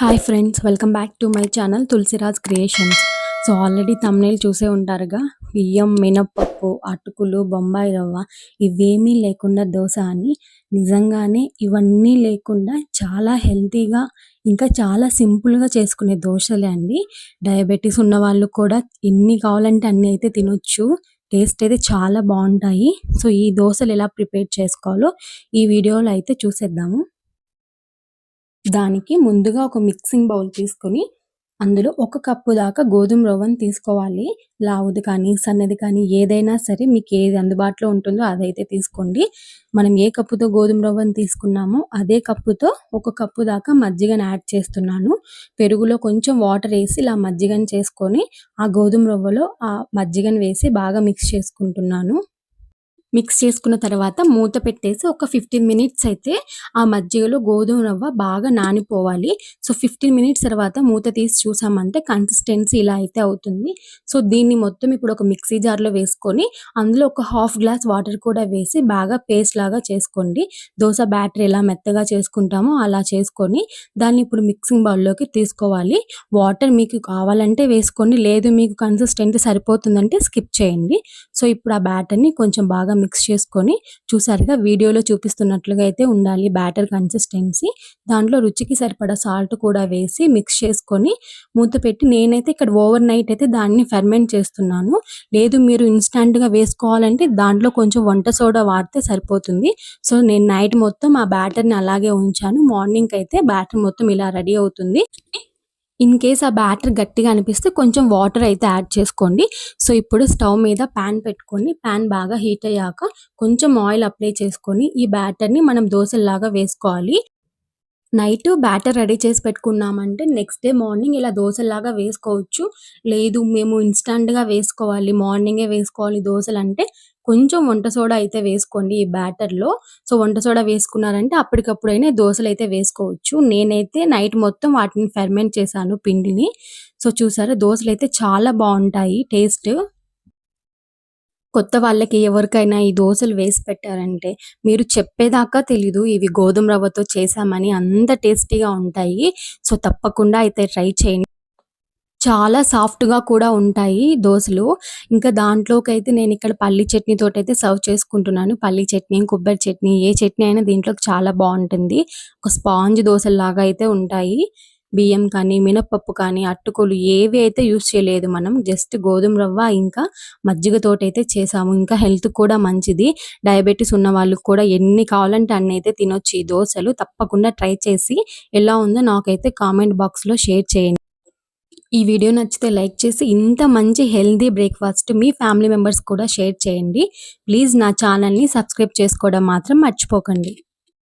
Hi friends welcome back to my channel Tulasiraj creations so already thumbnail చూసే ఉంటారుగా? బియ్యం మినప్పప్పు అటుకులు బొంబాయి రవ్వ ఇవేమీ లేకుండా దోశ అని నిజంగానే ఇవన్నీ లేకుండా చాలా హెల్తీగా ఇంకా చాలా సింపుల్గా చేసుకునే దోశలే అండి. డయాబెటీస్ ఉన్న వాళ్ళు కూడా ఎన్ని కావాలంటే అన్ని అయితే తినొచ్చు. టేస్ట్ అయితే చాలా బాగుంటాయి. సో ఈ దోశలు ఎలా ప్రిపేర్ చేసుకోవాలో ఈ వీడియోలో అయితే చూసేద్దాము. దానికి ముందుగా ఒక మిక్సింగ్ బౌల్ తీసుకొని అందులో ఒక కప్పు దాకా గోధుమ రవ్వను తీసుకోవాలి. లావుది కానీ సన్నది కానీ ఏదైనా సరే మీకు ఏది అందుబాటులో ఉంటుందో అదైతే తీసుకోండి. మనం ఏ కప్పుతో గోధుమ రవ్వను తీసుకున్నామో అదే కప్పుతో ఒక కప్పు దాకా మజ్జిగను యాడ్ చేస్తున్నాను. పెరుగులో కొంచెం వాటర్ వేసి ఇలా మజ్జిగను చేసుకొని ఆ గోధుమ రవ్వలో ఆ మజ్జిగను వేసి బాగా మిక్స్ చేసుకుంటున్నాను. మిక్స్ చేసుకున్న తర్వాత మూత పెట్టేసి ఒక ఫిఫ్టీన్ మినిట్స్ అయితే ఆ మజ్జిగలో గోధుమ రవ్వ బాగా నానిపోవాలి. సో ఫిఫ్టీన్ మినిట్స్ తర్వాత మూత తీసి చూసామంటే కన్సిస్టెన్సీ ఇలా అయితే అవుతుంది. సో దీన్ని మొత్తం ఇప్పుడు ఒక మిక్సీ జార్లో వేసుకొని అందులో ఒక హాఫ్ గ్లాస్ వాటర్ కూడా వేసి బాగా పేస్ట్ లాగా చేసుకోండి. దోశ బ్యాటరీ ఎలా మెత్తగా చేసుకుంటామో అలా చేసుకొని దాన్ని ఇప్పుడు మిక్సింగ్ బౌల్లోకి తీసుకోవాలి. వాటర్ మీకు కావాలంటే వేసుకోండి. లేదు మీకు కన్సిస్టెంట్ సరిపోతుందంటే స్కిప్ చేయండి. సో ఇప్పుడు ఆ బ్యాటర్ని కొంచెం బాగా మిక్స్ చేసుకొని చూసారుగా వీడియోలో చూపిస్తున్నట్లుగా అయితే ఉండాలి బ్యాటర్ కన్సిస్టెన్సీ. దాంట్లో రుచికి సరిపడా సాల్ట్ కూడా వేసి మిక్స్ చేసుకొని మూత పెట్టి నేనైతే ఇక్కడ ఓవర్ నైట్ అయితే దాన్ని ఫెర్మెంట్ చేస్తున్నాను. లేదు మీరు ఇన్స్టంట్గా వేసుకోవాలంటే దాంట్లో కొంచెం వంట సోడా వాడితే సరిపోతుంది. సో నేను నైట్ మొత్తం ఆ బ్యాటర్ని అలాగే ఉంచాను. మార్నింగ్ అయితే బ్యాటర్ మొత్తం ఇలా రెడీ అవుతుంది. ఇన్ కేస్ ఆ బ్యాటర్ గట్టిగా అనిపిస్తే కొంచెం వాటర్ అయితే యాడ్ చేసుకోండి. సో ఇప్పుడు స్టవ్ మీద ప్యాన్ పెట్టుకొని ప్యాన్ బాగా హీట్ అయ్యాక కొంచెం ఆయిల్ అప్లై చేసుకొని ఈ బ్యాటర్ని మనం దోశల్లాగా వేసుకోవాలి. నైట్ బ్యాటర్ రెడీ చేసి పెట్టుకున్నామంటే నెక్స్ట్ డే మార్నింగ్ ఇలా దోశలాగా వేసుకోవచ్చు. లేదు మేము ఇన్స్టంట్గా వేసుకోవాలి మార్నింగే వేసుకోవాలి దోశలు అంటే కొంచెం వంట సోడా అయితే వేసుకోండి ఈ బ్యాటర్లో సో వంట సోడా వేసుకున్నారంటే అప్పటికప్పుడైనా దోశలు అయితే వేసుకోవచ్చు. నేనైతే నైట్ మొత్తం వాటిని ఫెర్మెంట్ చేశాను పిండిని. సో చూసారా దోశలు అయితే చాలా బాగుంటాయి. టేస్ట్ కొత్త వాళ్ళకి ఎవరికైనా ఈ దోశలు వేసి పెట్టారంటే మీరు చెప్పేదాకా తెలీదు. ఇవి గోధుమ రవ్వతో చేశామని అంత టేస్టీగా ఉంటాయి. సో తప్పకుండా అయితే ట్రై చేయండి. చాలా సాఫ్ట్గా కూడా ఉంటాయి దోశలు. ఇంకా దాంట్లోకి అయితే నేను ఇక్కడ పల్లి చట్నీ తోటి అయితే సర్వ్ చేసుకుంటున్నాను. పల్లి చట్నీ కొబ్బరి చట్నీ ఏ చట్నీ అయినా దీంట్లోకి చాలా బాగుంటుంది. ఒక స్పాంజ్ దోశలాగా అయితే ఉంటాయి. బియ్యం కానీ మినప్పప్పు కానీ అట్టుకోలు ఏవి అయితే యూస్ చేయలేదు మనం జస్ట్ గోధుమ రవ్వ ఇంకా మజ్జిగతోటి అయితే చేసాము. ఇంకా హెల్త్ కూడా మంచిది. డయాబెటీస్ ఉన్న వాళ్ళు కూడా ఎన్ని కావాలంటే అన్ని అయితే తినొచ్చు ఈ దోశలు. తప్పకుండా ట్రై చేసి ఎలా ఉందో నాకైతే కామెంట్ బాక్స్లో షేర్ చేయండి. ఈ వీడియో నచ్చితే లైక్ చేసి ఇంత మంచి హెల్దీ బ్రేక్ఫాస్ట్ మీ ఫ్యామిలీ మెంబర్స్ కూడా షేర్ చేయండి. ప్లీజ్ నా ఛానల్ని సబ్స్క్రైబ్ చేసుకోవడం మాత్రం మర్చిపోకండి.